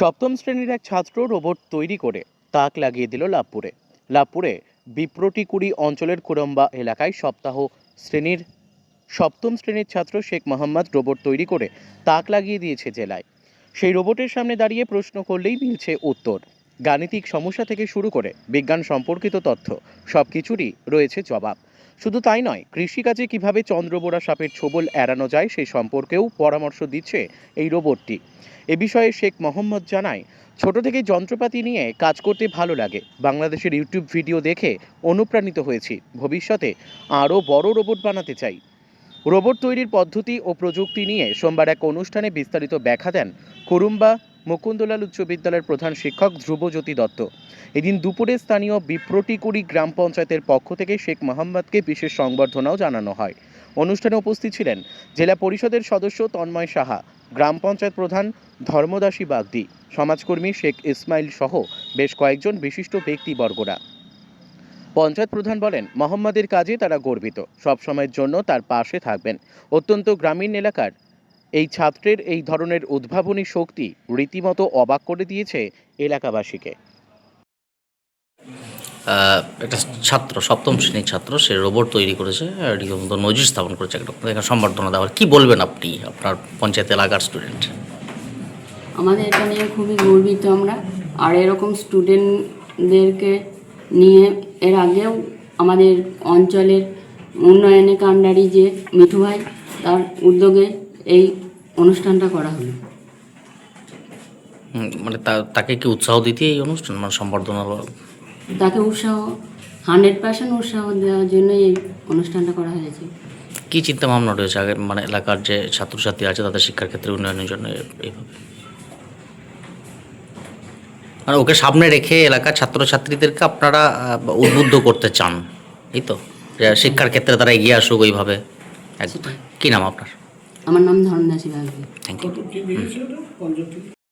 সপ্তম শ্রেণির এক ছাত্র রোবট তৈরি করে তাক লাগিয়ে দিল লাভপুরে। লাভপুরে বিপ্রটিকুড়ি অঞ্চলের কুরম্বা এলাকায় সপ্তাহ শ্রেণির, সপ্তম শ্রেণির ছাত্র শেখ মোহাম্মদ রোবট তৈরি করে তাক লাগিয়ে দিয়েছে জেলায়। সেই রোবটের সামনে দাঁড়িয়ে প্রশ্ন করলেই মিলছে উত্তর। গাণিতিক সমস্যা থেকে শুরু করে বিজ্ঞান সম্পর্কিত তথ্য সব কিছুরই রয়েছে জবাব। শুধু তাই নয়, কৃষিকাজে কীভাবে চন্দ্রবোড়া সাপের ছোবল এড়ানো যায় সেই সম্পর্কেও পরামর্শ দিচ্ছে এই রোবটটি। এ বিষয়ে শেখ মোহাম্মদ জানায়, ছোট থেকে যন্ত্রপাতি নিয়ে কাজ করতে ভালো লাগে। বাংলাদেশের ইউটিউব ভিডিও দেখে অনুপ্রাণিত হয়েছি। ভবিষ্যতে আরও বড় রোবট বানাতে চাই। রোবট তৈরির পদ্ধতি ও প্রযুক্তি নিয়ে সোমবার এক অনুষ্ঠানে বিস্তারিত ব্যাখ্যা দেন কুরুম্বা মুকুন্দলাল উচ্চ বিদ্যালয়ের প্রধান শিক্ষক ধ্রুবজ্যোতি দত্ত। এদিন দুপুরে স্থানীয় বিপ্রটিকুড়ি গ্রাম পঞ্চায়েতের পক্ষ থেকে শেখ মোহাম্মদকে বিশেষ সংবর্ধনাও জানানো হয়। অনুষ্ঠানে উপস্থিত ছিলেন জেলা পরিষদের সদস্য তন্ময় সাহা, গ্রাম পঞ্চায়েত প্রধান ধর্মদাসী বাগদি, সমাজকর্মী শেখ ইসমাইল সহ বেশ কয়েকজন বিশিষ্ট ব্যক্তিবর্গরা। পঞ্চায়েত প্রধান বলেন মোহাম্মদের কাজে তারা গর্বিত। সব সময়ের জন্য তার পাশে থাকবেন। অত্যন্ত গ্রামীণ এলাকার এই ছাত্রের এই ধরনের উদ্ভাবনী শক্তি রীতিমতো অবাক করে দিয়েছে এলাকাবাসীকে। একটা ছাত্র সপ্তম শ্রেণির ছাত্র সে রোবট তৈরি করেছে রীতিমতো নজির স্থাপন করেছে একটা সম্বর্ধনা দেওয়ার। কি বলবেন আপনি আপনার পঞ্চায়েত এলাকার স্টুডেন্ট আমাদের এটা নিয়ে খুবই গর্বিত আমরা। আর এরকম স্টুডেন্টদেরকে নিয়ে এর আগেও আমাদের অঞ্চলের উন্নয়নে কাণ্ডারি যে মিঠু ভাই তার উদ্যোগে এই অনুষ্ঠানটা করা হলো। মানে তাকে কি উৎসাহ দিতে এই অনুষ্ঠান মানে সম্বর্ধনা তাকে উৎসাহ হান্ড্রেড পার্সেন্ট উৎসাহ দেওয়ার জন্য এই অনুষ্ঠানটা করা হয়েছে। কি চিন্তা ভাবনা রয়েছে আগের মানে এলাকার যে ছাত্রছাত্রী আছে তাদের শিক্ষার ক্ষেত্রে উন্নয়নের জন্য এইভাবে? মানে ওকে সামনে রেখে এলাকার ছাত্রছাত্রীদেরকে আপনারা উদ্বুদ্ধ করতে চান এই তো? শিক্ষার ক্ষেত্রে তারা এগিয়ে আসুক ওইভাবে। কি নাম আপনার? আমার নাম ধর্মদাসী বাগদি থ্যাংক ইউ